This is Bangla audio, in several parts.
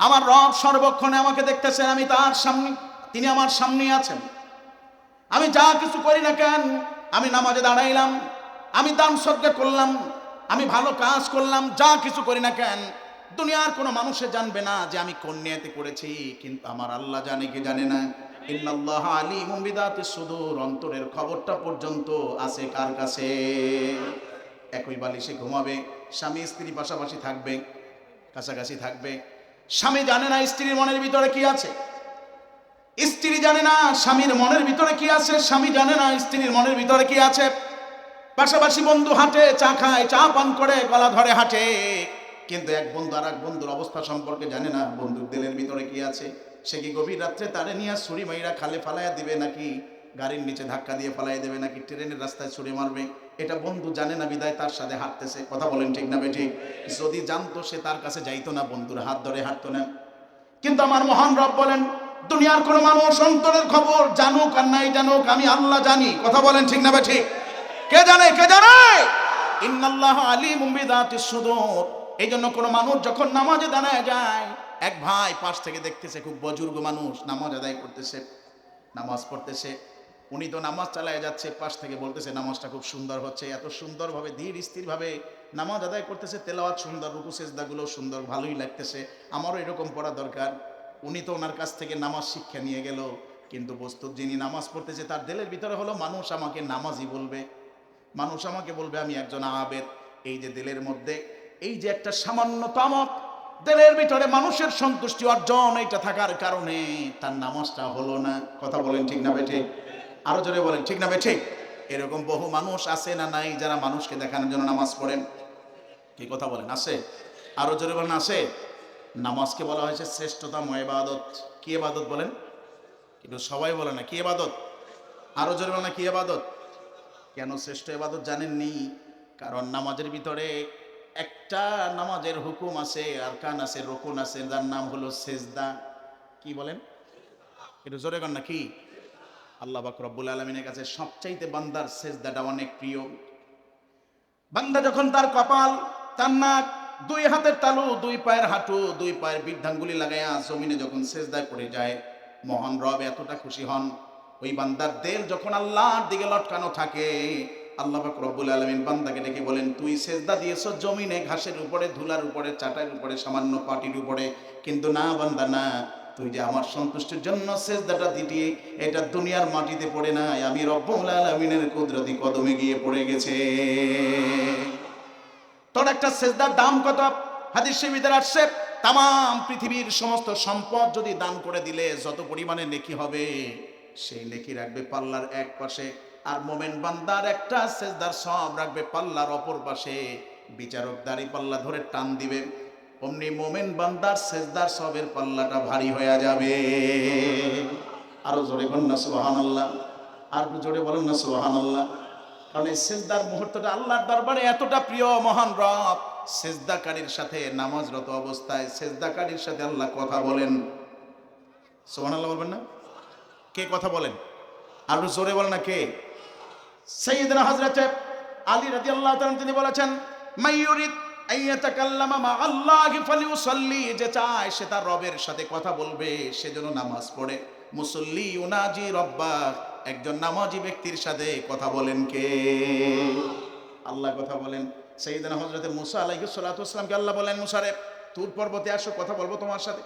আমার রব সর্বক্ষণে আমাকে দেখতেছেন, আমি তার সামনে, তিনি আমার সামনে আছেন। আমি যা কিছু করি না কেন, আমি নামাজে দাঁড়াইলাম, আমি দান সজ্ঞা করলাম, আমি ভালো কাজ করলাম, যা কিছু করি না কেন, দুনিয়ার কোনো মানুষে জানবে না যে আমি কোন নিয়তে করেছি, কিন্তু আমার আল্লাহ জানে কি জানে না। ইল্লাল্লাহ আলিমুম বিদাতি সুদূর, অন্তরের খবরটা পর্যন্ত আছে কার কাছে? একই বালিশে ঘুমাবে, স্বামী স্ত্রী পাশাপাশি থাকবে, কাছাকাছি থাকবে স্বামী জানে না স্ত্রীর মনের ভিতরে কি আছে? স্ত্রী জানে না স্বামীর মনের ভিতরে কি আছে? স্বামী জানে না স্ত্রীর মনের ভিতরে কি আছে? পাশাপাশি বন্ধু হাঁটে, চা খায়, চা পান করে, গলা ধরে হাঁটে। কিন্তু এক বন্ধু আর এক বন্ধুর অবস্থা সম্পর্কে জানে না, বন্ধুর দিলের ভিতরে কি আছে? সে কি গভীর রাত্রে তারে নিয়ে ছুরি মাইরা খালে ফালাইয়া দিবে নাকি গাড়ির নিচে ধাক্কা দিয়ে ফালাই দেবে নাকি ট্রেনের রাস্তায় ছুরি মারবে? এটা বন্ধু জানে না বিদায়, তার সাথে হাঁটতেছে। কথা বলেন ঠিক না বেঠিক? যদি জানতো সে তার কাছে যাইতো না, বন্ধুর হাত ধরে হাঁটতো না। কিন্তু আমার মহান রব বলেন, দুনিয়ার কোন মানুষ অন্তরের খবর জানুক আর নাই জানুক, আমি আল্লাহ জানি। কথা বলেন ঠিক না ঠিক কে জানে কে জানে? ইন্নাল্লাহ আলিমুম বিদাতিস সুদূর। এই জন্য কোনো মানুষ যখন নামাজে দাঁড়ায় যায়, এক ভাই পাশ থেকে দেখতেছে খুব বুজুর্গ মানুষ, নামাজ আদায় করতেছে, নামাজ পড়তেছে। উনি তো নামাজ চালায় যাচ্ছে, পাশ থেকে বলতেছে, নামাজটা খুব সুন্দর হচ্ছে। এত সুন্দরভাবে, ধীর স্থিরভাবে নামাজ আদায় করতেছে, তেলাওয়াত সুন্দর, রুকু, সেজদাগুলো সুন্দর, ভালোই লাগতেছে। আমারও এরকম পড়া দরকার। উনি তো ওনার কাছ থেকে নামাজ শিক্ষা নিয়ে গেল, কিন্তু বস্তুত যিনি নামাজ পড়তেছে, তার দিলের ভিতরে হলো, মানুষ আমাকে নামাজি বলবে। মানুষ আমাকে বলবে, আমি একজন আবেদ। এই যে দিলের মধ্যে, এই যে একটা সামান্যতম দিলের ভিতরে মানুষের সন্তুষ্টি অর্জন, এইটা থাকার কারণে তার নামাজটা হলো না। কথা বলেন ঠিক না, বেঠে? আরও জোরে বলেন, ঠিক না বেঠে এরকম বহু মানুষ আছে না নাই যারা মানুষকে দেখানোর জন্য নামাজ পড়েন? কি কথা বলেন, আছে? আরও জোরে বলেন, আছে? নামাজকে বলা হয়েছে শ্রেষ্ঠতম এবাদত। কি এবাদত বলেন? কিন্তু সবাই বলে না, কি এবাদত? আরও জোরে বলেন না, কি এবাদত? কেন শ্রেষ্ঠ এবাদত জানেননি? কারণ নামাজের ভিতরে একটা নামাজের হুকুম আছে, আর কান আছে, রকুন আছে, যার নাম হলো সেজদা। কি বলেন? একটু জোরে কর না, কি? আল্লাহ বাক রব্বুল আলমিনের কাছে সবচাইতে বান্দার সেজদাটা অনেক প্রিয়। বান্দা যখন তার কপাল, তার নাক, দুই হাতের তালু, দুই পায়ের হাঁটু, দুই পায়ের বৃদ্ধাঙ্গুলি লাগাইয়া জমিনে যখন সেজদায় পড়ে যায়, মহান রব এতটা খুশি হন। ওই বান্দার দেল যখন আল্লাহর দিকে লটকানো থাকে, আল্লাহ পাক রব্বুল আলমিন বান্দাকে ডেকে বলেন, তুই সেজদা দিয়েছ জমিনে, ঘাসের উপরে, ধুলার উপরে, চাটার উপরে, সামান্য পাটির উপরে, কিন্তু না বান্দা, না। তুই যে আমার সন্তুষ্টির জন্য সেজদাটা দিটি এটা দুনিয়ার মাটিতে পড়ে নাই, আমি রব্বুল আলমিনের কুদরতি কদমে গিয়ে পড়ে গেছে। তোর একটা সেজদার দাম কত? হাদিস শিবিদের আসছে তাম পৃথিবীর সমস্ত সম্পদ যদি দান করে দিলে যত পরিমাণে নেকি হবে, সেই নেকি রাখবে পাল্লার এক পাশে, আর মোমেন বান্দার একটা সেজদার সব রাখবে পাল্লার অপর পাশে। বিচারক দাড়ি পাল্লা ধরে টান দিবে। অমনি মোমেন বান্দার সেজদার সবের পাল্লাটা ভারী হয়ে যাবে। আরও জোরে বলেন না সুবাহান আল্লাহ আর জোরে বলেন না সুবাহান আল্লাহ কারণ এই সেজদার মুহূর্তটা আল্লাহর দরবারে এতটা প্রিয়, মহান রব। সেজদাকারীর সাথে নামাজরত অবস্থায় সেজদাকারীর সাথে আল্লাহ কথা বলেন। সোহান আল্লাহ বলবেন না? কে কথা বলেন? আর জোরে বলেন না, কে? সৈয়দনা হজরত আলী রাজি আল্লাহ তিনি বলেছেন, মাইয়ুরিদ যে চায় সে তার রবের সাথে কথা বলবে সেজন্য নামাজ পড়ে। মুসল্লি উনাজি রব্বা, একজন নামাজি ব্যক্তির সাথে কথা বলেন কে? আল্লাহ কথা বলেন। সৈয়দনা হজরত মুসা আলাইহিস সালাতু ওয়াসসালামকে আল্লাহ বলেন মুসারে তুর পর্বতে আসো, কথা বলব তোমার সাথে।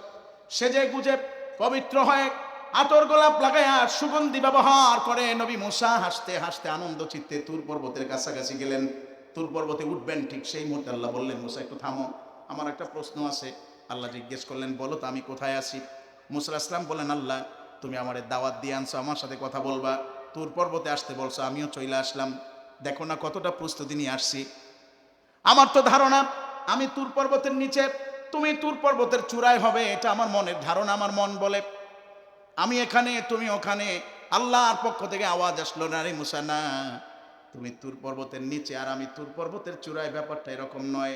সে যে গুজে পবিত্র হয় আতর গোলাপ লাগায়া সুগন্ধি ব্যবহার করে, নবী মুসা হাসতে হাসতে আনন্দ চিত্তে তুর পর্বতের কাছাকাছি গেলেন। তুর পর্বতে উঠবেন, ঠিক সেই মুহূর্তে আল্লাহ বললেন, মুসা, একটু থামো। আমার একটা প্রশ্ন আছে। আল্লাহ জিজ্ঞেস করলেন, বলো তো, আমি কোথায় আছি? মুসা আসলাম বললেন, আল্লাহ, তুমি আমার দাওয়াত দিয়ে আনছো, আমার সাথে কথা বলবা। তুর পর্বতে আসতে বলছো, আমিও চলে আসলাম। দেখো না কতটা প্রস্তুতি নিয়ে আসছি। আমার তো ধারণা, আমি তুর পর্বতের নিচে, তুমি তুর পর্বতের চূড়ায় হবে, এটা আমার মনের ধারণা, আমার মন বলে। আমি এখানে, তুমি ওখানে। আল্লাহর পক্ষ থেকে আওয়াজ আসলো না রে মুসা, না। তুমি তুর পর্বতের নিচে আর আমি তুর পর্বতের চূড়ায় ব্যাপারটা এরকম নয়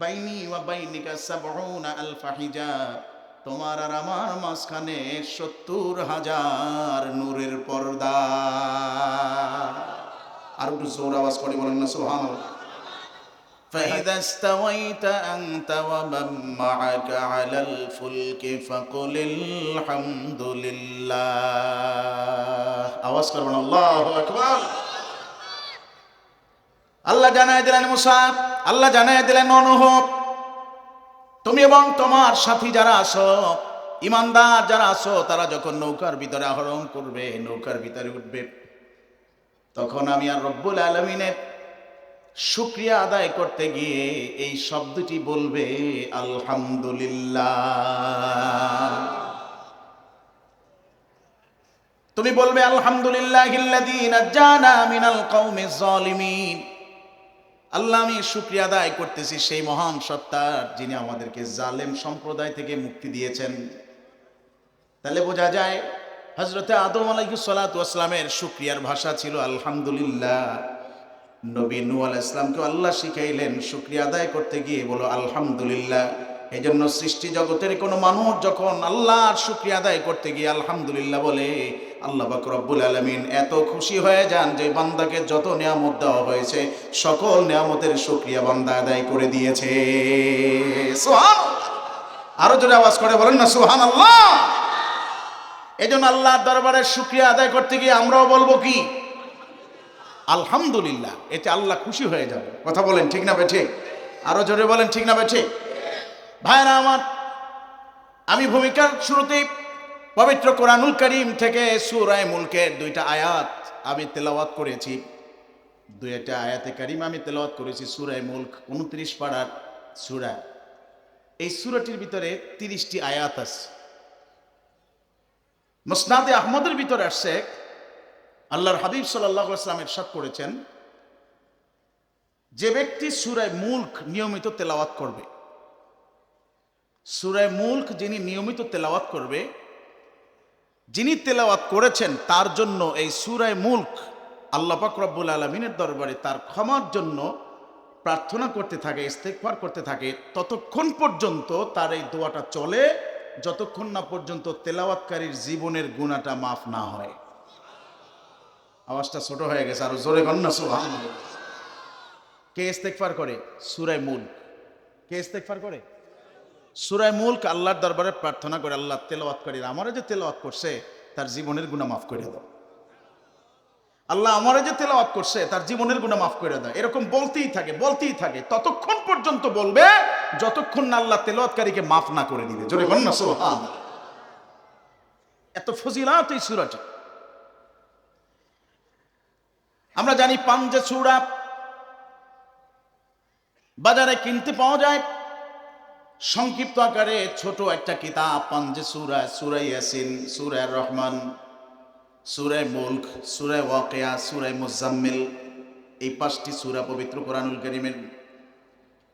বাইনি ওয়া বাইনিকা সাবউনা আলফা হিজাব তোমার আর আমার মাঝখানে সত্তর হাজার নূরের পর্দা আর একটু জোর আওয়াজ করে বলেন না সোহান فإذا استويت أنت ومن معك على الفلك فقل الحمد لله আওয়াজ করবেন আল্লাহু আকবার আল্লাহ জানায় দিলেন মুসাফ আল্লাহ জানায় দিলেন অনুভব তুমি এবং তোমার সাথী যারা আছো, ইমানদার যারা আছো, তারা যখন নৌকার ভিতরে আহরণ করবে, নৌকার ভিতরে উঠবে, তখন আমি আর রব্বুল আলমিনের শুক্রিয়া আদায় করতে গিয়ে এই শব্দটি বলবে, আলহামদুলিল্লাহ। তুমি বলবে আলহামদুলিল্লাহ আল্লাহ আমি শুক্রিয়া আদায় করতেছি সেই মহান সত্তার যিনি আমাদেরকে জালেম সম্প্রদায় থেকে মুক্তি দিয়েছেন। তাহলে বোঝা যায় হজরতে আদম আলাইকুসালামের শুক্রিয়ার ভাষা ছিল, আলহামদুলিল্লাহ। নবী নু আল ইসলামকে আল্লাহ শিখাইলেন, শুক্রিয়া আদায় করতে গিয়ে বলো, আলহামদুলিল্লাহ। এই জন্য সৃষ্টি জগতের কোনো মানুষ যখন আল্লাহর শুক্রিয়া আদায় করতে গিয়ে আলহামদুলিল্লাহ বলে আল্লাহ রব্বুল আলমিন এত খুশি হয়ে যান যে বান্দাকে যত নিয়ামত দেওয়া হয়েছে, সকল নিয়ামতের শুক্রিয়া বান্দা আদায় করে দিয়েছে। আরও জোরে আওয়াজ করে বলেন না সোহান আল্লাহ এই জন্য আল্লাহর দরবারে শুক্রিয়া আদায় করতে গিয়ে আমরাও বলব কি? আলহামদুলিল্লাহ, এতে আল্লাহ খুশি হয়ে যাবে। কথা বলেন, ঠিক না বেঠে? আরও জোরে বলেন, ঠিক না বেঠে? ভাইরা আমার, আমি ভূমিকার শুরুতেই পবিত্র কোরআনুল করিম থেকে সুরায় মুলকের দুইটা আয়াত আমি তেলাওয়াত করেছি। দুইটা আয়াতে করিম আমি তেলাওয়াত করেছি, সুরায় মুলক উনত্রিশ পাড়ার সুরা। এই সুরাটির ভিতরে তিরিশটি আয়াত আছে। মুসনাদে আহমদের ভিতরে আসছে আল্লাহর হাবিব সাল্লাহ ইসলামের সাথ করেছেন, যে ব্যক্তি সুরায় মুল্ক নিয়মিত তেলাওয়াত করবে, সুরায় মুল্ক যিনি নিয়মিত তেলাওয়াত করবে যিনি তেলাওয়াত করেছেন, তার জন্য এই সুরায় মুল্ক আল্লাহ রব্বুল আলমিনের দরবারে তার ক্ষমার জন্য প্রার্থনা করতে থাকে ইস্তেকফার করতে থাকে। ততক্ষণ পর্যন্ত তার এই দোয়াটা চলে, যতক্ষণ না পর্যন্ত তেলাওয়াতকারীর জীবনের গুণাটা মাফ না হয়। আওয়াজটা ছোট হয়ে গেছে, আরও জোরে কন্যা সুহান কে ইস্তেকফার করে? সুরায় মুল্ক। কে ইস্তেকফার করে? সুরায় মুল্ক আল্লাহর দরবারে প্রার্থনা করে, আল্লাহ তেলাওয়াতকারীর আমারে যে তেলাওয়াত করছে, তার জীবনের গুণা মাফ করে দাও। আল্লাহ আমারে যে তেলাওয়াত করছে, তার জীবনের গুণা মাফ করে দাও। এরকম বলতেই থাকে বলতেই থাকে। ততক্ষণ পর্যন্ত বলবে, যতক্ষণ না আল্লাহ তেলাওয়াতকারীকে মাফ না করে দিবে। জোরে কন্যা সুহান এত ফজিলাত এই সুরাটা। আমরা জানি পাঞ্জে চূড়া বাজারে কিনতে পাওয়া যায়। সংক্ষিপ্ত আকারে ছোট একটা কিতাব, পাঞ্জে সুরা সুরাই ইয়াসিন সুরায় রহমান সুরায় মুলক সুরায় ওয়াকেয়া সুরায় মুজাম্মিল, এই পাঁচটি সুরা পবিত্র কোরআনুল করিমের।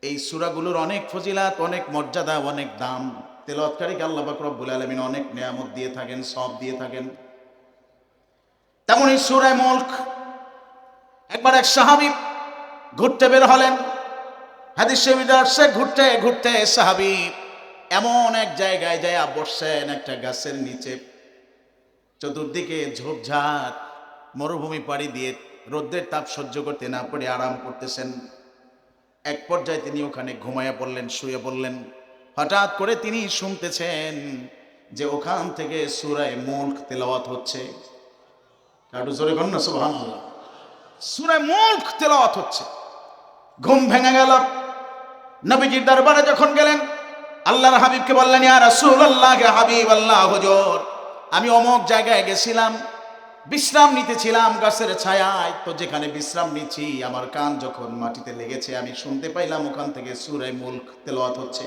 এই সুরাগুলোর অনেক ফজিলাত, অনেক মর্যাদা, অনেক দাম। তেলৎকারীকে আল্লাহ বাক রব্বুল আলমিন অনেক নিয়ামত দিয়ে থাকেন সব দিয়ে থাকেন। তেমন এই সুরায় মুলক, একবার এক সাহাবি ঘুরতে বের হলেন। হাদিস আসছে ঘুরতে ঘুরতে সাহাবি এমন এক জায়গায় যায় বসছেন একটা গাছের নিচে। চতুর্দিকে ঝোপঝাড়, মরুভূমি পাড়ি দিয়ে রোদ্রের তাপ সহ্য করতে না পারে আরাম করতেছেন। এক পর্যায়ে তিনি ওখানে ঘুমাইয়া পড়লেন শুয়ে পড়লেন। হঠাৎ করে তিনি শুনতেছেন যে ওখান থেকে সুরায় মুল্ক তেলাওয়াত হচ্ছে। কাটু জোরে কন্যা সুবহানাল্লাহ। সুরায় মুল্ক তেলাওয়াত হচ্ছে। ঘুম ভেঙে গেল। নবীজির দরবারে যখন গেলেন, আল্লাহর হাবিবকে বললেন, ইয়া রাসূলুল্লাহ হাবিব আল্লাহ হুজুর, আমি অমক জায়গায় গেছিলাম, বিশ্রাম নিতেছিলাম গাছের ছায়ায়। তো যেখানে বিশ্রাম নিচ্ছি, আমার কান যখন মাটিতে লেগেছে, আমি শুনতে পাইলাম ওখান থেকে সুরায় মুল্ক তেলাওয়াত হচ্ছে।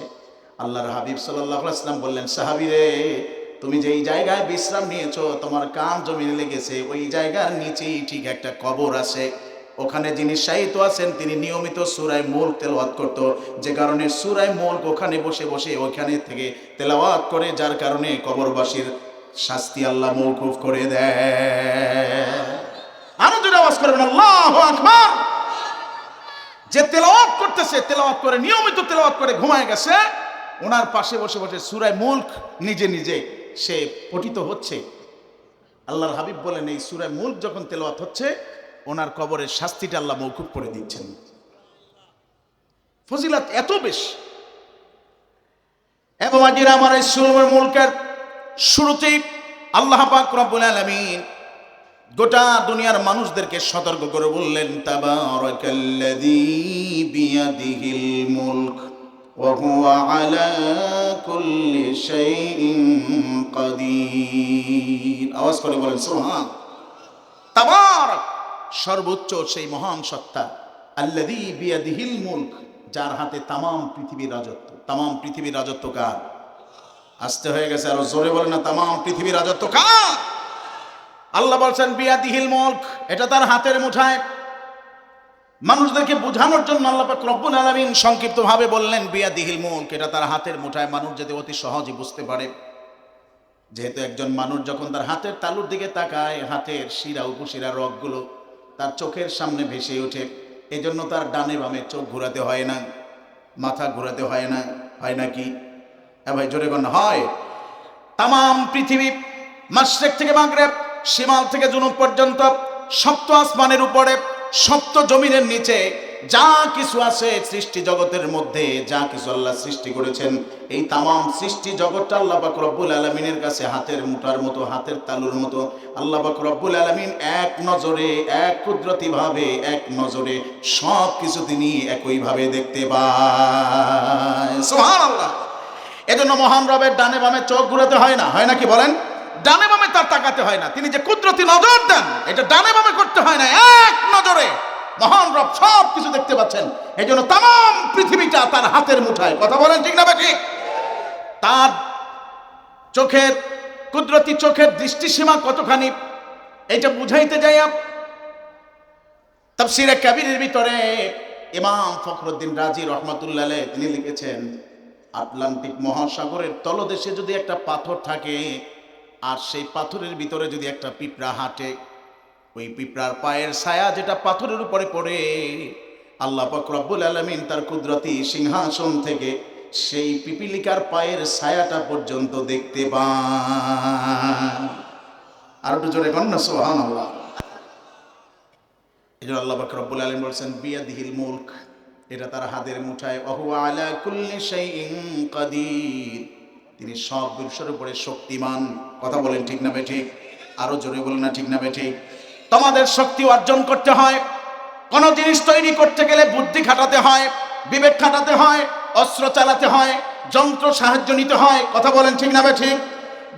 আল্লাহর হাবিব সাল্লাহ আসলাম বললেন, সাহাবি রে, তুমি যেই জায়গায় বিশ্রাম নিয়েছো, তোমার কান জমিনে লেগেছে, ওই জায়গার নিচেই ঠিক একটা কবর আছে। ওখানে যিনি সাহিত্য আছেন, তিনি নিয়মিত সুরায় মূল তেলাওয়াত করত। যে কারণে সুরায় মূলক ওখানে বসে বসে ওখানে থেকে তেলাওয়াত করে, যার কারণে কবরবাসীর শাস্তি আল্লাহ মৌকুফ করে দেয়। যে তেলাওয়াত করতেছে, তেলাওয়াত করে, নিয়মিত তেলাওয়াত করে, ঘুমায় গেছে, ওনার পাশে বসে বসে সুরায় মুল্ক নিজে নিজে সে পঠিত হচ্ছে। আল্লাহর হাবিব বলেন, এই সুরায় মুল্ক যখন তেলাওয়াত হচ্ছে ওনার কবরের শাস্তিটা আল্লাহ মৌকুব করে দিচ্ছেন। ফজিলত এত বেশি। এবং আজিরা আমার এই সুরমের মুলকের শুরুতেই আল্লাহ পাক রব্বুল আলামিন গোটা দুনিয়ার মানুষদেরকে সতর্ক করে বললেন, তাবারাকাল্লাযী মুলক আওয়াজ করে বলেন সুবহান তাবারাক সর্বোচ্চ সেই মহান সত্তা, আল্লাযী বিয়াদিহিল মুলক, যার হাতে তামাম পৃথিবীর রাজত্ব। তামাম পৃথিবীর রাজত্ব কার? আসতে হয়ে গেছে, আরও জোরে বলে না, তামাম পৃথিবীর রাজত্ব কার? আল্লাহ বলছেন, বিয়াদিহিল মুলক, এটা তার হাতের মুঠায়। মানুষদেরকে বোঝানোর জন্য আল্লাহ পাক রব্বুল আলামিন সংক্ষিপ্তভাবে বললেন, বিয়াদিহিল মুলক, এটা তার হাতের মুঠায়। মানুষ যাতে অতি সহজে বুঝতে পারে। যেহেতু একজন মানুষ যখন তার হাতের তালুর দিকে তাকায়, হাতের শিরা, উপশিরা, রগগুলো তার চোখের সামনে ভেসে ওঠে। এজন্য তার ডানে বামে চোখ ঘুরাতে হয় না, মাথা ঘুরাতে হয় না, হয় নাকি কি? ভাই, জোরে কন হয়। তাম পৃথিবী মাসরেক থেকে মাগরেব সীমাল থেকে জুনুব পর্যন্ত, সপ্ত আসমানের উপরে, সপ্ত জমিনের নিচে যা কিছু আছে সৃষ্টি জগতের মধ্যে, যা কিছু আল্লাহ সৃষ্টি করেছেন, এই তামাম সৃষ্টি জগৎটা আল্লাহ পাক রব্বুল আলমিনের কাছে হাতের মুঠার মতো, হাতের তালুর মতো। আল্লাহ পাক রব্বুল আলমিন এক নজরে, এক কুদরতি ভাবে, এক নজরে সব কিছু তিনি একইভাবে দেখতে পায়। সুবহানাল্লাহ। এজন্য মহান রবের ডানে বামে চোখ ঘুরাতে হয় না, হয় নাকি বলেন? ডানে বামে তার তাকাতে হয় না। তিনি যে কুদরতি নজর দেন, এটা ডানে বামে করতে হয় না, এক নজরে। মহান রব সব কিছু দেখতে পাচ্ছেন। এই জন্য তাম পৃথিবীটা তার হাতের মুঠায়। কথা বলেন ঠিক না বাকি তার চোখের, কুদরতি চোখের দৃষ্টিসীমা কতখানি এটা বুঝাইতে যাইয়া তাফসিরে কাবিরের ভিতরে ইমাম ফখরুদ্দিন রাজি রহমতুল্লাহ তিনি লিখেছেন, আটলান্টিক মহাসাগরের তলদেশে যদি একটা পাথর থাকে, আর সেই পাথরের ভিতরে যদি একটা পিঁপড়া হাঁটে ওই পিঁপড়ার পায়ের ছায়া যেটা পাথরের উপরে পড়ে, আল্লাহ রব্বুল আলমিন তার কুদরতি সিংহাসন থেকে সেই পিপিলিকার পায়ের ছায়াটা পর্যন্ত দেখতে পান। আর একটু জোরে কন্যা সোহান আল্লাহ এই জন্য আল্লাহ রব্বুল আলম বলছেন, বিয়াদিহিল মুলক। এটা তার হাতের মুঠায়। অহু আলা কুল্লি শাইইন কাদির। তিনি সব বিষয়ের উপরে শক্তিমান। কথা বলেন ঠিক না বেঠিক আরও জোরে বলেন না ঠিক না বেঠিক তোমাদের শক্তি অর্জন করতে হয়। কোন জিনিস তৈরি করতে গেলে বুদ্ধি খাটাতে হয়, বিবেক খাটাতে হয়, অস্ত্র চালাতে হয়, যন্ত্র সাহায্য নিতে হয়। কথা বলেন ঠিক না বেঠিক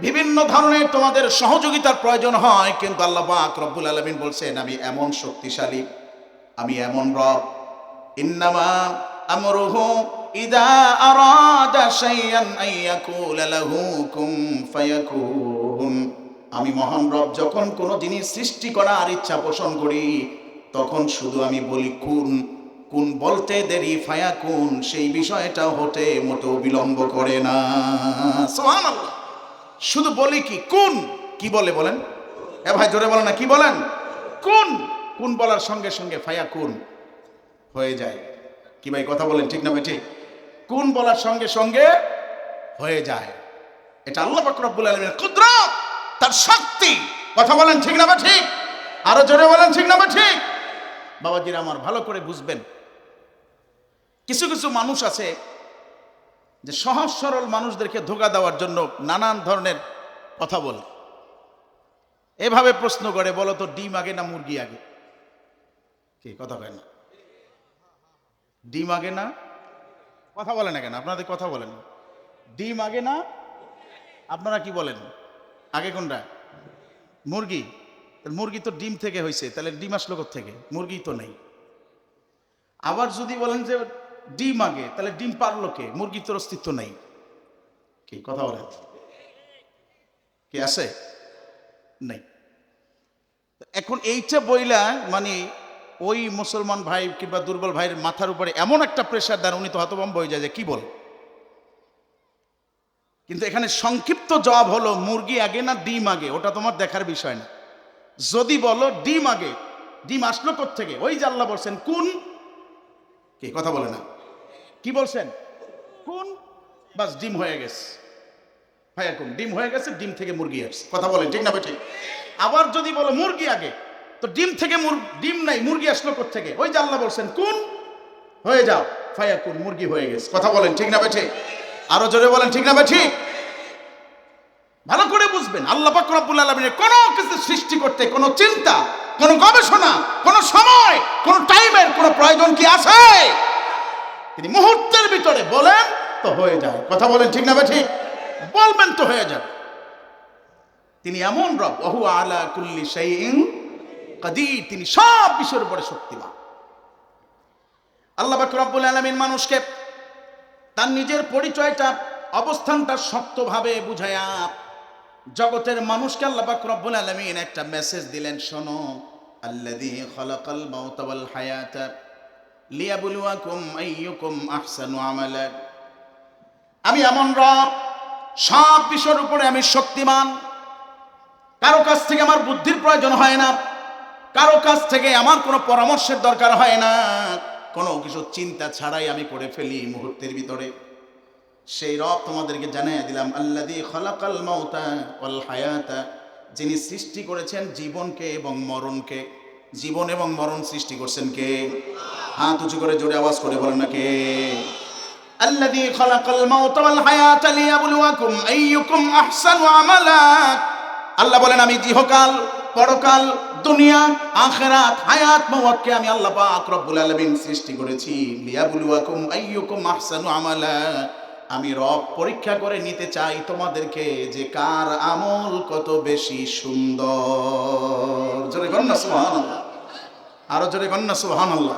বিভিন্ন ধরনের তোমাদের সহযোগিতার প্রয়োজন হয়, কিন্তু আল্লাহ পাক রব্বুল আলমিন বলছেন, আমি এমন শক্তিশালী, আমি এমন রব। ইন্নামা আমরুহু ইদা আরাদা শাইয়ান আইয়াকুলা লাহু কুন ফায়াকুন। আমি মহান রব, যখন কোনো জিনিস সৃষ্টি করার ইচ্ছা পোষণ করি, তখন শুধু আমি বলি কুন কুন বলতে দেরি, ফায়া কুন সেই বিষয়টা হতে মোটেও বিলম্ব করে না। শুধু বলি কি কোন কি বলে বলেন? এ ভাই, জোরে বলেন না, কি বলেন? কোন কোন বলার সঙ্গে সঙ্গে ফায়া কোন হয়ে যায়। কি ভাই, কথা বলেন, ঠিক না ভাই, ঠিক? কোন বলার সঙ্গে সঙ্গে হয়ে যায়। এটা আল্লাহ পাক রব্বুল আলামিনের কুদরত। তার শক্তি। কথা বলেন ঠিক না ভাই ঠিক? আরও জোরে বলেন ঠিক না ভাই ঠিক? বাবাজিরা আমার ভালো করে বুঝবেন। কিছু কিছু মানুষ আছে যে সহজ সরল মানুষদেরকে ধোকা দেওয়ার জন্য নানান ধরনের কথা বলে। এভাবে প্রশ্ন করে, বলো তো, ডিম আগে না মুরগি আগে? কি কথা কয় না? ডিম আগে না? কথা বলে না কেন? আপনাদের কথা বলেন। ডিম আগে না? আপনারা কি বলেন? আগে কোনটা? মুরগি? মুরগি তো ডিম থেকে হয়েছে তাহলে ডিম আসলো থেকে মুরগি তো নেই। আবার যদি বলেন যে ডিম আগে, তাহলে ডিম পারল কে? মুরগির তোর অস্তিত্ব নেই। কি কথা বলেন? কি আছে? নেই। এখন এইটা বইলা মানে ওই মুসলমান ভাই কিংবা দুর্বল ভাইয়ের মাথার উপরে এমন একটা প্রেশার দেন, উনি তো হতভম্ব হয়ে যায় যে কি বল? কিন্তু এখানে সংক্ষিপ্ত জবাব হলো, মুরগি আগে না ডিম আগে? ওটা তোমার দেখার বিষয় না। যদি বলো, ডিম আগে। ডিম আসলো থেকে ওই আল্লাহ বলছেন, কোন? কে? কথা বলে না। কি বলছেন? কোন? বাস, ডিম হয়ে গেছে। ভাইয়া কোন? ডিম হয়ে গেছে, ডিম থেকে মুরগি আসছে। কথা বলেন, ঠিক না ঠিক আবার যদি বলো, মুরগি আগে? তো ডিম থেকে ডিম নাই, মুরগি আসলো থেকে ওই আল্লাহ বলছেন, কোন? হয়ে যাও। ফায়াকুন মুরগি হয়ে গেছে। কথা বলেন, ঠিক না ঠিক আরও জোরে বলেন, ঠিক না বে ঠিক। ভালো করে বুঝবেন, আল্লাহ পাক রব্বুল কোনো কিছু সৃষ্টি করতে কোনো চিন্তা, কোনো গবেষণা, কোনো সময়, কোনো টাইমের কোনো প্রয়োজন কি আছে? তিনি মুহূর্তের ভিতরে বলেন, তো হয়ে যায়। কথা বলেন, ঠিক না বে ঠিক। বলবেন, তো হয়ে যাবে। তিনি এমন রব, ওহু আলা কুল্লি শাইইন কাদির। তিনি সব বিষয়ের উপরে শক্তিমান। আল্লাহ পাক রব্বুল আলামিন মানুষকে তার নিজের পরিচয়টা, অবস্থানটা শক্তভাবে বুঝায়া জগতের মানুষকে আল্লাহ পাক রব্বুল আলামিন একটা মেসেজ দিলেন, শোনো, আল্লাযী খালাকাল মাউতা ওয়াল হায়াতা লিয়াবলুয়াকুম আইয়ুকুম আহসানু আমালা। আমি এমন রব, সব বিষয়ের উপরে আমি শক্তিমান। কারও কাছ থেকে আমার বুদ্ধির প্রয়োজন হয় না, কারও কাছ থেকে আমার কোনো পরামর্শের দরকার হয় না। কোনো কিছু চিন্তা ছাড়াই আমি করে ফেলি মুহূর্তের ভিতরে। সেই রব তোমাদেরকে জানিয়ে দিলাম আল্লাদি খলাকাল মাউতা ওয়াল হায়াতা যিনি সৃষ্টি করেছেন জীবনকে এবং মরণকে। জীবন এবং মরণ সৃষ্টি করছেন কে? হাত উঁচু করে জোরে আওয়াজ করে বলেন না কে? আল্লাহ বলেন, আমি জিহকাল পরকাল, দুনিয়া, আখেরাত, হায়াত, মওয়াতকে আমি আল্লাহ পাক রব্বুল আলামিন সৃষ্টি করেছি। লিয়াবলুয়াকুম আইয়ুকুম আহসানু আমালা। আমি রব পরীক্ষা করে নিতে চাই তোমাদেরকে যে কার আমল কত বেশি সুন্দর। জোরে গন্না সুবহানাল্লাহ। আরও জোরে গন্না সুবহানাল্লাহ।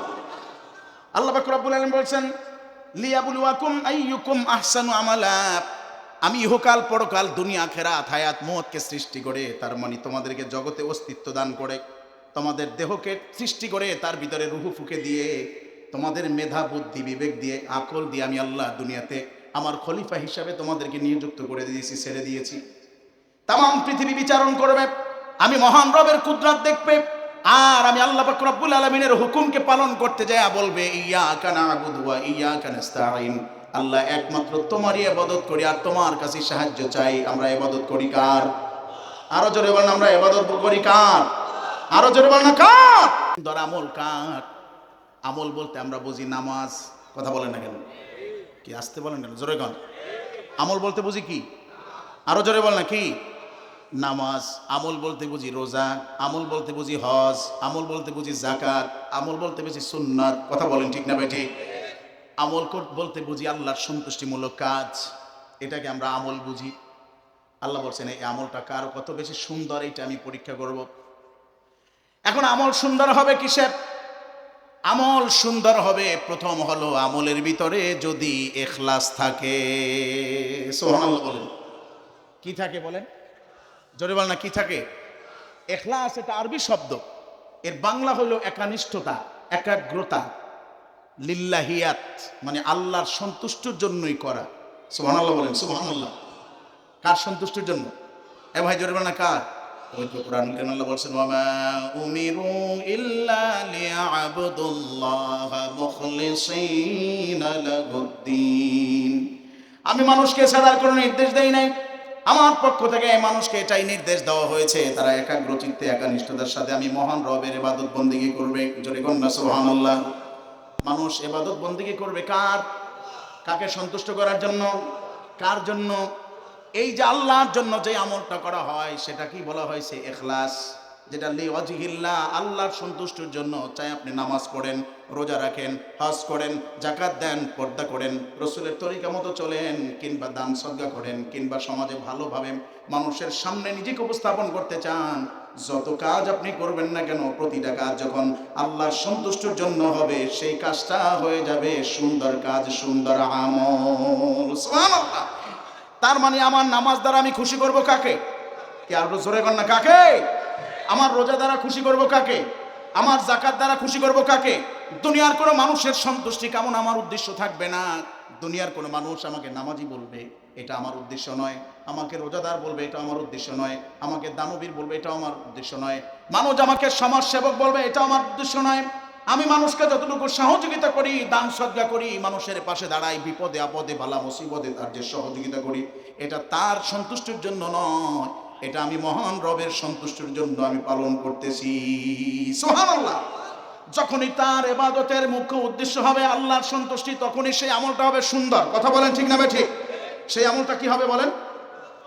আল্লাহ পাক রব্বুল আলামিন বলছেন, লিয়াবলুয়াকুম আইয়ুকুম আহসানু আমালা। আমি ইহকাল পরকাল দুনিয়া খেরা হায়াত মতকে সৃষ্টি করে, তার মানে তোমাদেরকে জগতে অস্তিত্ব দান করে, তোমাদের দেহকে সৃষ্টি করে, তার ভিতরে রুহু ফুকে দিয়ে, তোমাদের মেধা, বুদ্ধি, বিবেক দিয়ে, আকল দিয়ে আমি আল্লাহ দুনিয়াতে আমার খলিফা হিসাবে তোমাদেরকে নিযুক্ত করে দিয়েছি, ছেড়ে দিয়েছি। তাম পৃথিবী বিচারণ করবে, আমি মহান রবের কুদরত দেখবে, আর আমি আল্লাহ রব্বুল আলামিনের হুকুমকে পালন করতে যায় বলবে, ইয়া কানা আবুদু ইয়া কানাস্তাইন আল্লাহ একমাত্র তোমারই এবাদত করি, আর তোমার কাছে সাহায্য চাই, আমরা এবাদত করি কার? আরও জোরে বলেন, আমরা এবাদত করি কার? আরও জোরে বলেন কার? দর আমল কার? আমল বলতে আমরা বুঝি নামাজ, কথা বলেন না কেন? কি, আসতে বলেন কেন? জোরে কন। আমল বলতে বুঝি কি? আরও জোরে বল না কি? নামাজ, আমল বলতে বুঝি রোজা, আমল বলতে বুঝি হজ, আমল বলতে বুঝি জাকাত আমল বলতে বুঝি সুন্নাত, কথা বলেন ঠিক না ভাই, ঠিক? আমল বলতে বুঝি আল্লাহর সন্তুষ্টিমূলক কাজ। এটাকে আমরা আমল বুঝি। আল্লাহ বলছেন, এই আমলটা কার কত বেশি সুন্দর এটা আমি পরীক্ষা করব। এখন আমল সুন্দর হবে কিসের? আমল সুন্দর হবে প্রথম হলো আমলের ভিতরে যদি এখলাস থাকে। সোহানাল্লাহ বলেন। কি থাকে বলেন? জোরে বল না, কি থাকে? এখলাস এটা আরবি শব্দ। এর বাংলা হলো একানিষ্ঠতা, একাগ্রতা। লিল্লাহিয়াত মানে আল্লাহর সন্তুষ্টর জন্যই করা। সুবহানাল্লাহ বলেন, সুবহানাল্লাহ। কার সন্তুষ্টির জন্য? এ ভাই, জোরে না, কার? আমি মানুষকে ছাড়ার কোনো নির্দেশ দেই নাই। আমার পক্ষ থেকে মানুষকে এটাই নির্দেশ দেওয়া হয়েছে, তারা একাগ্র চিত্তে একানিষ্ঠতার সাথে আমি মহান রবের ইবাদত বন্দিগি করবে। জোরে কন্যা সুবহানাল্লাহ। মানুষ এবাদত বন্দিগি করবে কার? কাকে সন্তুষ্ট করার জন্য? কার জন্য? এই যে আল্লাহর জন্য যে আমলটা করা হয়, সেটা কি বলা হয়েছে? এখলাস। যেটা লি অজিহিল্লা আল্লাহর সন্তুষ্টির জন্য চাই আপনি নামাজ পড়েন রোজা রাখেন, হজ করেন জাকাত দেন, পর্দা করেন, রসুলের তরিকা মতো চলেন, কিংবা দান সজ্ঞা করেন, কিংবা সমাজে ভালোভাবে মানুষের সামনে নিজেকে উপস্থাপন করতে চান। যত কাজ আপনি করবেন না কেন, প্রতিটা কাজ যখন আল্লাহর সন্তুষ্টর জন্য হবে, সেই কাজটা হয়ে যাবে সুন্দর কাজ, সুন্দর আমল। তার মানে আমার নামাজ দ্বারা আমি খুশি করব কাকে? কে আর জোরে কর না, কাকে? আমার রোজা দ্বারা খুশি করব কাকে? আমার জাকাত দ্বারা খুশি করব কাকে? দুনিয়ার কোনো মানুষের সন্তুষ্টি কেমন? আমার উদ্দেশ্য থাকবে না। দুনিয়ার কোনো মানুষ আমাকে নামাজি বলবে। এটা আমার উদ্দেশ্য নয়। আমাকে রোজাদার বলবে, এটা আমার উদ্দেশ্য নয়। আমাকে দানবীর বলবে এটা আমার উদ্দেশ্য নয়। মানুষ আমাকে সমাজ সেবক বলবে এটা আমার উদ্দেশ্য নয়। আমি মানুষকে যতটুকু সহযোগিতা করি, দান সজ্ঞা করি, মানুষের পাশে দাঁড়াই, বিপদে আপদে ভালা মুসিবদে তার যে সহযোগিতা করি, এটা তার সন্তুষ্টির জন্য নয়। এটা আমি মহান রবের সন্তুষ্টির জন্য আমি পালন করতেছি। সোহান যখনই তার এবাদতের মুখ্য উদ্দেশ্য হবে আল্লাহর সন্তুষ্টি, তখনই সেই আমলটা হবে সুন্দর। কথা বলেন ঠিক না ঠিক? সেই আমলটা কি হবে বলেন?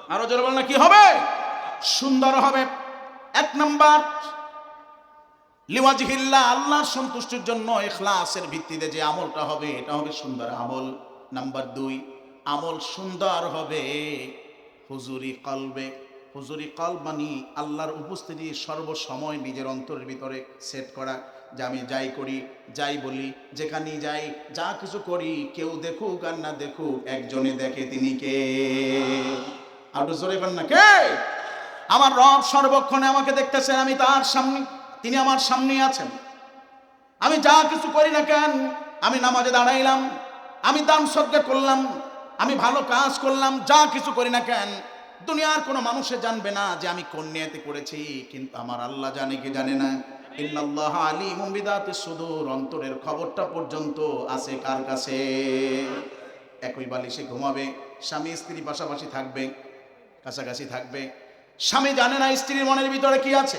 আরও জোরে বলেন কি হবে? সুন্দর হবে। এক নাম্বার লিওয়াজহিল্লা আল্লাহর সন্তুষ্টির জন্য ইখলাসের ভিত্তিতে যে আমলটা হবে, এটা হবে সুন্দর আমল। নাম্বার দুই, আমল সুন্দর হবে হুজুরি কলবে। হুজুরি কল মানি আল্লাহর উপস্থিতি সর্বসময় নিজের অন্তরের ভিতরে সেট করা। যে আমি যাই করি, যাই বলি, যেখানে যাই, যা কিছু করি, কেউ দেখুক আর না দেখুক, একজনে দেখে তিনি কে? আর জোরে না, কে? আমার রব সর্বক্ষণে আমাকে দেখতেছেন, আমি তার সামনে, তিনি আমার সামনে আছেন। আমি যা কিছু করি না কেন, আমি নামাজে দাঁড়াইলাম, আমি দান সজ্ঞা করলাম, আমি ভালো কাজ করলাম, যা কিছু করি না কেন, দুনিয়ার কোনো মানুষে জানবে না যে আমি কোন নিয়তে করেছি, কিন্তু আমার আল্লাহ জানে কি জানে না। ইন্নাল্লাহ আলিমুম বিদাতি সুদূর, অন্তরের খবরটা পর্যন্ত আছে কার কাছে? একই বালিশে ঘুমাবে, স্বামী স্ত্রী পাশাপাশি থাকবে, কাছাকাছি থাকবে। স্বামী জানে না স্ত্রীর মনের ভিতরে কি আছে?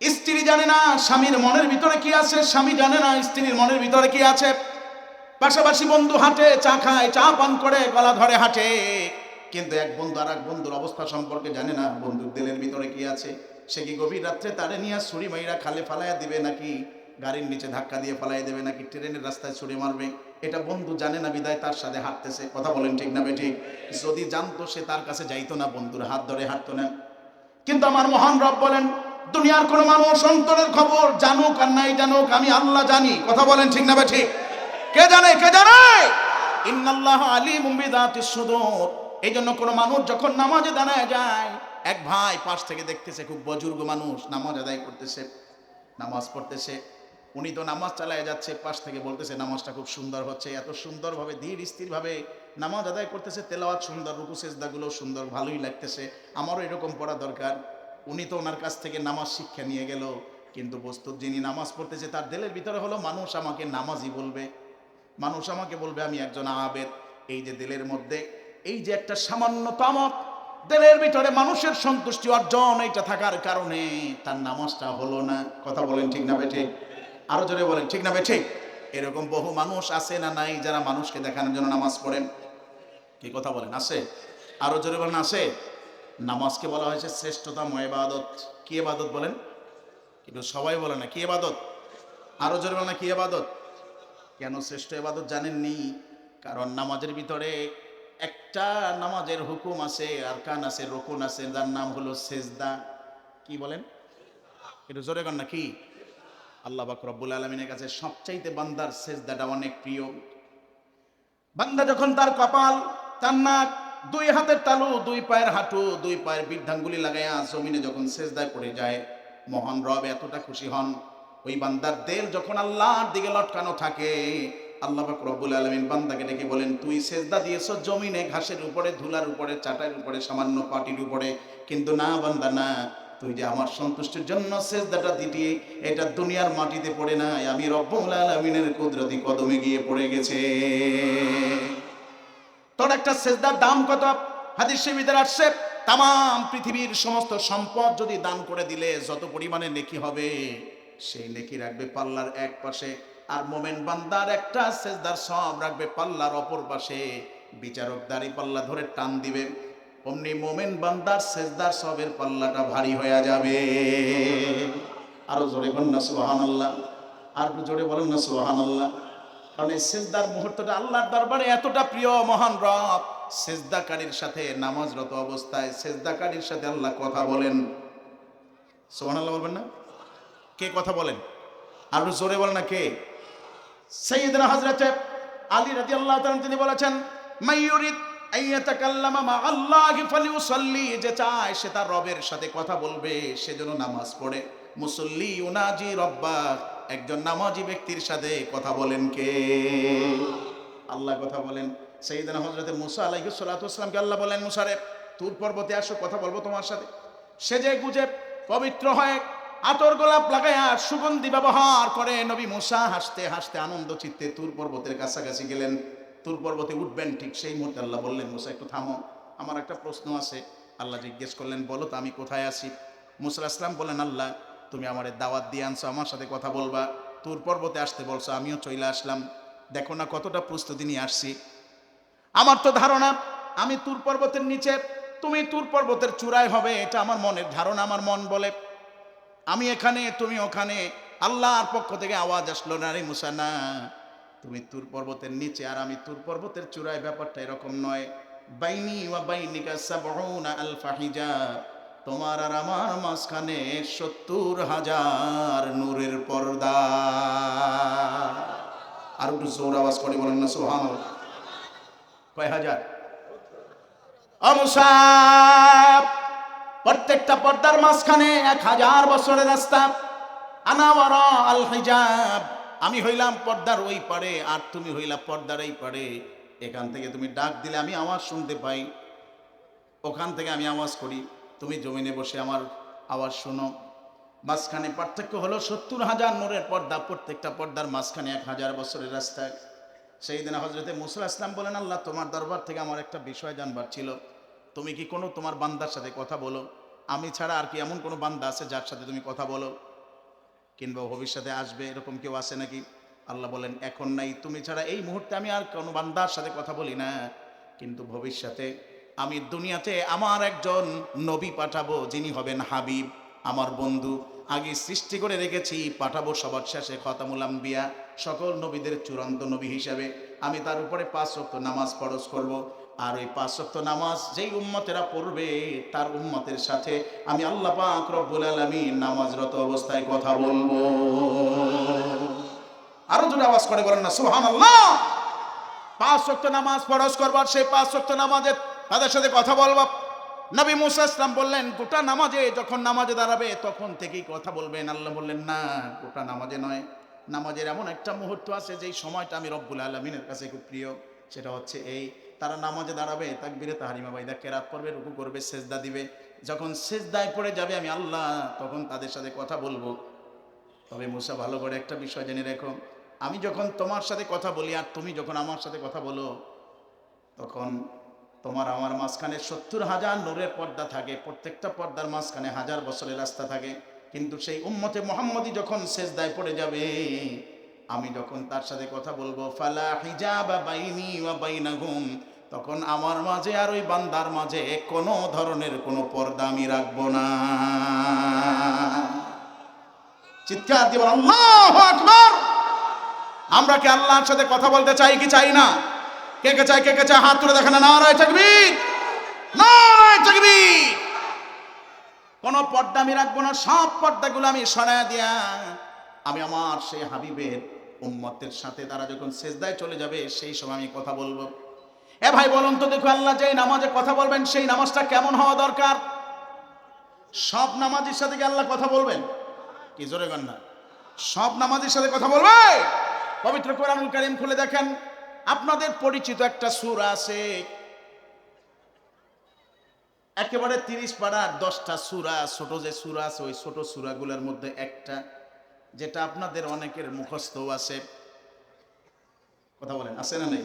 স্ত্রী জানে না স্বামীর মনের ভিতরে কি আছে? স্বামী জানে না স্ত্রীর মনের ভিতরে কি আছে? পাশাপাশি বন্ধু হাঁটে, চা খায়, চা পান করে, গলা ধরে হাঁটে। কিন্তু এক বন্ধু আর এক বন্ধুর অবস্থা সম্পর্কে জানে না, বন্ধুর দিলের ভিতরে কি আছে? সে কি গভীর রাত্রে তারে নিয়ে ছুরি মাইরা খালে ফালাইয়া দিবে নাকি? গাড়ির নিচে ধাক্কা দিয়ে ফালাই দেবে নাকি? ট্রেনের রাস্তায় ছুরি মারবে। এটা বন্ধু জানে না, বিদায় তার সাথে হাঁটতেছে। কথা বলেন ঠিক না বেঠিক? যদি জানতো সে তার কাছে যাইতো না, বন্ধুর হাত ধরে হাঁটতো না। কিন্তু আমার মহান রব বলেন, দুনিয়ার কোন মানুষ অন্তরের খবর জানুক আর নাই জানুক, আমি আল্লাহ জানি। কথা বলেন ঠিক না ঠিক কে জানে কে জানে? ইন্নাল্লাহ আলিমুম বিদাতিস সুদূর। এই জন্য কোনো মানুষ যখন নামাজে দাঁড়ায় যায় এক ভাই পাশ থেকে দেখতেছে খুব বজুর্গ মানুষ, নামাজ আদায় করতেছে, নামাজ পড়তেছে। উনি তো নামাজ চালায় যাচ্ছে, পাশ থেকে বলতেছে, নামাজটা খুব সুন্দর হচ্ছে, এত সুন্দরভাবে, ধীর স্থিরভাবে নামাজ আদায় করতেছে, তেলাওয়াত সুন্দর, রুকু, সেজদাগুলো সুন্দর, ভালোই লাগতেছে, আমারও এরকম পড়া দরকার। উনি তো ওনার কাছ থেকে নামাজ শিক্ষা নিয়ে গেল, কিন্তু বস্তুত যিনি নামাজ পড়তেছে, তার দিলের ভিতরে হলো, মানুষ আমাকে নামাজই বলবে, মানুষ আমাকে বলবে আমি একজন আবেদ। এই যে দিলের মধ্যে, এই যে একটা সামান্যতম দিলের ভিতরে মানুষের সন্তুষ্টি অর্জন, এইটা থাকার কারণে তার নামাজটা হলো না। কথা বলেন ঠিক না বেঠে? আরও জোরে বলেন, ঠিক না বেঠে? এরকম বহু মানুষ আছে না নাই যারা মানুষকে দেখানোর জন্য নামাজ পড়েন? কি কথা বলেন? আছে? আরও জোরে বলেন, আছে? নামাজকে বলা হয়েছে শ্রেষ্ঠতম এবাদত। কি এবাদত বলেন? কিন্তু সবাই বলে না, কি এবাদত? আরও জোরে বলে না, কি এবাদত? কেন শ্রেষ্ঠ এবাদত জানেননি? কারণ নামাজের ভিতরে একটা নামাজের হুকুম আছে আর কান আছে, রকুন আছে, যার নাম হলো সেজদা। কি বলেন? এটা জোরে কর না কি আল্লাহ বাক রব্বুল আলমিনের কাছে সবচাইতে বান্দার সেজদাটা অনেক প্রিয়। বান্দা যখন তার কপাল, তার নাক, দুই হাতের তালু, দুই পায়ের হাঁটু, দুই পায়ের বৃদ্ধাঙ্গুলি লাগাইয়া জমিনে যখন সেজদায় পড়ে যায়, মহান রব এতটা খুশি হন। ওই বান্দার দেল যখন আল্লাহর দিকে লটকানো থাকে আল্লাহ পাক রব্বুল আলমিন বান্দাকে ডেকে বলেন, তুই সেজদা দিয়েছ জমিনে, ঘাসের উপরে, ধুলার উপরে, চাটার উপরে, সামান্য পাটির উপরে। কিন্তু না বান্দা, না, তুই যে আমার সন্তুষ্টির জন্য সেজদাটা দিটি এটা দুনিয়ার মাটিতে পড়ে নাই। আমি রব্বুল আলমিনের কুদরতি কদমে গিয়ে পড়ে গেছে। তোর একটা সেজদার দাম কত? হাদিস শিবিদের আসছে তাম পৃথিবীর সমস্ত সম্পদ যদি দান করে দিলে যত পরিমাণে নেকি হবে, সেই নেকি রাখবে পাল্লার এক পাশে। আর মোমেন বান্দার একটা সেজদার সব রাখবে পাল্লার অপর পাশে। বিচারক দাড়ি পাল্লা ধরে টান দিবে। অমনি মোমেন বান্দার সেজদার সবের পাল্লাটা ভারী হয়ে যাবে। আরও জোরে বলেন না সুহান আল্লাহ আর জোরে বলেন না সুহান আল্লাহ কারণ এই সেজদার মুহূর্তটা আল্লাহর দরবারে এতটা প্রিয়, মহান রব। সেজদাকারীর সাথে নামাজরত অবস্থায় সেজদাকারীর সাথে আল্লাহ কথা বলেন। সোহান আল্লাহ বলবেন না? কে কথা বলেন? আর জোরে বলেন না, কে? সৈয়দনা হজরত আলী রাজি আল্লাহ তিনি বলেছেন মাইয়ুরিদ যে চায় সে তার রবের সাথে কথা বলবে সেজন্য নামাজ পড়ে। মুসল্লি উনাজি রব্বা, একজন নামাজি ব্যক্তির সাথে কথা বলেন কে? আল্লাহ কথা বলেন। সৈয়দনা হজরত মুসা আলাইহিস সালাতু ওয়াসসালামকে আল্লাহ বলেন মুসারে তুর পর্বতে আসো, কথা বলব তোমার সাথে। সে যে গুজে পবিত্র হয় আতর গোলাপ লাগায়া সুগন্ধি ব্যবহার করে নবী মুসা হাসতে হাসতে আনন্দ চিত্তে তুর পর্বতের কাছাকাছি গেলেন। তুর পর্বতে উঠবেন ঠিক সেই মুহূর্তে আল্লাহ বললেন, মুসা, একটু থামো। আমার একটা প্রশ্ন আছে। আল্লাহ জিজ্ঞেস করলেন, বলো তো, আমি কোথায় আছি? মুসা আসলাম বললেন, আল্লাহ, তুমি আমার দাওয়াত দিয়ে আনছো, আমার সাথে কথা বলবা। তোর পর্বতে আসতে বলছো, আমিও চলে আসলাম। দেখো না কতটা প্রস্তুতি নিয়ে আসছি। আমার তো ধারণা, আমি তুর পর্বতের নিচে, তুমি তুর পর্বতের চূড়ায় হবে, এটা আমার মনের ধারণা, আমার মন বলে। আমি এখানে, তুমি ওখানে। আল্লাহর পক্ষ থেকে আওয়াজ আসলো না রে মুসা না তুমি তুর পর্বতের নিচে আর আমি তুর পর্বতের চূড়ায়। ব্যাপারটা এরকম নয়। বাইনি ওয়া বাইনিকা সাবউনা আলফা হিজাব। তোমার আর আমার মাঝখানে সত্তর হাজার নূরের পর্দা। আর একটু জোর আওয়াজ করে বলেন না সোহান কয় হাজার? অমুসাব প্রত্যেকটা পর্দার মাঝখানে এক হাজার বছরের রাস্তা। আনাওয়ার আল হিজাব। আমি হইলাম পর্দার ওই পারে আর তুমি হইলা পর্দার এই পারে এখান থেকে তুমি ডাক দিলে আমি আওয়াজ শুনতে পাই। ওখান থেকে আমি আওয়াজ করি, তুমি জমিনে বসে আমার আওয়াজ শোনো। মাঝখানে পার্থক্য হলো সত্তর হাজার নোরের পর্দা, প্রত্যেকটা পর্দার মাঝখানে এক হাজার বছরের রাস্তায় সেই দিন হজরতে মুসা ইসলাম বলেন, আল্লাহ, তোমার দরবার থেকে আমার একটা বিষয় জানবার ছিল। তুমি কি কোনো তোমার বান্দার সাথে কথা বলো? আমি ছাড়া আর কি এমন কোনো বান্দা আছে যার সাথে তুমি কথা বলো? কিংবা ভবিষ্যতে আসবে, এরকম কেউ আছে নাকি? আল্লাহ বলেন, এখন নাই। তুমি ছাড়া এই মুহূর্তে আমি আর কোনো বান্দার সাথে কথা বলি না। কিন্তু ভবিষ্যতে আমি দুনিয়াতে আমার একজন নবী পাঠাবো, যিনি হবেন হাবিব, আমার বন্ধু। আগে সৃষ্টি করে রেখেছি, পাঠাবো সবার শেষে খতামুল আম্বিয়া, সকল নবীদের চূড়ান্ত নবী হিসাবে। আমি তার উপরে পাঁচ রক্ত নামাজ ফরজ করব। আর ওই পাঁচ রক্ত নামাজ যেই উম্মতেরা পড়বে, তার উম্মতের সাথে আমি আল্লাহ পাক রব্বুল আলামিন নামাজরত অবস্থায় কথা বলব। আরও জোরে আওয়াজ করে বলেন না, সুবহানাল্লাহ। পাঁচ রক্ত নামাজ ফরজ করবার, সেই পাঁচ রক্ত নামাজে তাদের সাথে কথা বলব। নবী মুসা ইসলাম বললেন, গোটা নামাজে যখন নামাজে দাঁড়াবে, তখন থেকেই কথা বলবেন। আল্লাহ বললেন, না, গোটা নামাজে নয়। নামাজের এমন একটা মুহূর্ত আছে, যেই সময়টা আমি রব্বুল আলমিনের কাছে খুব প্রিয়। সেটা হচ্ছে এই তারা নামাজে দাঁড়াবে, তাকবিরে তাহারিমা বাইদা কেরাত করবে রুকু করবে, সেজদা দিবে। যখন সেজদায় পড়ে যাবে, আমি আল্লাহ তখন তাদের সাথে কথা বলব। তবে মুসা, ভালো করে একটা বিষয় জেনে রেখো। আমি যখন তোমার সাথে কথা বলি, আর তুমি যখন আমার সাথে কথা বলো, তখন তোমার আমার মাঝখানে সত্তর হাজার নূরের পর্দা থাকে। প্রত্যেকটা পর্দার মাঝখানে হাজার বছরের রাস্তা থাকে। কিন্তু সেই উম্মতে মোহাম্মদী যখন শেষদায় পড়ে যাবে, আমি যখন তার সাথে কথা বলব, ফালা হিজাবা বাইনি ওয়া বাইনাহুম তখন আমার মাঝে আর ওই বান্দার মাঝে কোনো ধরনের কোনো পর্দা আমি রাখব না। চিৎকার দিব আল্লাহু আকবার! আমরা কি আল্লাহর সাথে কথা বলতে চাই কি চাই না? কে কে চাই কে কে চাই হাত তুলে দেখেন, নারায় তাকবীর! নারায় তাকবীর! কোন পর্দা আমি রাখব না, সব পর্দাগুলো আমি সরায় দিয়া আমি আমার সেই হাবিবের উম্মতের সাথে তারা যখন সেজদায় চলে যাবে, সেই সময় আমি কথা বলব। এ ভাই বলুন তো দেখো আল্লাহ যে নামাজে কথা বলবেন, সেই নামাজটা কেমন হওয়া দরকার? সব নামাজের সাথে কি আল্লাহ কথা বলবেন? কি জোরে গান না? সব নামাজের সাথে কথা বলবে? পবিত্র কোরআনুল কারিম খুলে দেখেন, আপনাদের পরিচিত একটা সুর আছে। একেবারে তিরিশ পাড়ার দশটা সুরা, ছোট যে সুরা আছে, ওই ছোট সুরাগুলোর মধ্যে একটা, যেটা আপনাদের অনেকের মুখস্থ আছে। কথা বলেন, আছে না নেই?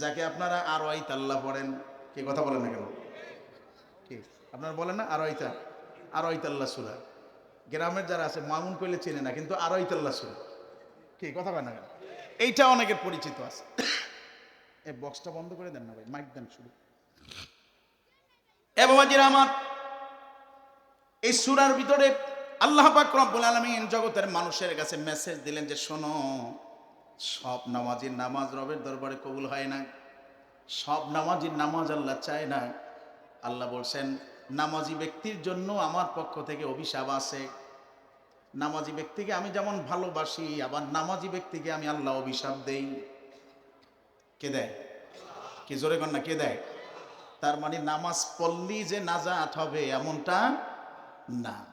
যাকে আপনারা আরও আইতাল্লাহ পড়েন কি কথা বলেন না কেন? কি? আপনারা বলেন না আরও আইতা আরও আইতাল্লাহ সূরা। গ্রামের যারা আছে, মামুন কইলে চেনে না, কিন্তু আরও আইতাল্লাহ সূরা। কি? কথা কয় না কেন? এইটা অনেকের পরিচিত আছে। এই বক্সটা বন্ধ করে দেন না ভাই, মাইক দেন শুরু এ বাবাজিরা আমার, এই সুরার ভিতরে আল্লাহ পাক রব্বুল আলামিন জগতের মানুষের কাছে মেসেজ দিলেন যে, শোনো সব নামাজের নামাজ রবের দরবারে কবুল হয় না। সব নামাজের নামাজ আল্লাহ চায় না। আল্লাহ বলছেন, নামাজি ব্যক্তির জন্য আমার পক্ষ থেকে অভিশাপ আছে। নামাজি ব্যক্তিকে আমি যেমন ভালোবাসি, আবার নামাজি ব্যক্তিকে আমি আল্লাহ অভিশাপ দেই। কে দেয়? কি জোরে কন্যা কে দেয়? তার মানে নামাজ পড়লি যে নাজাত হবে এমনটা না।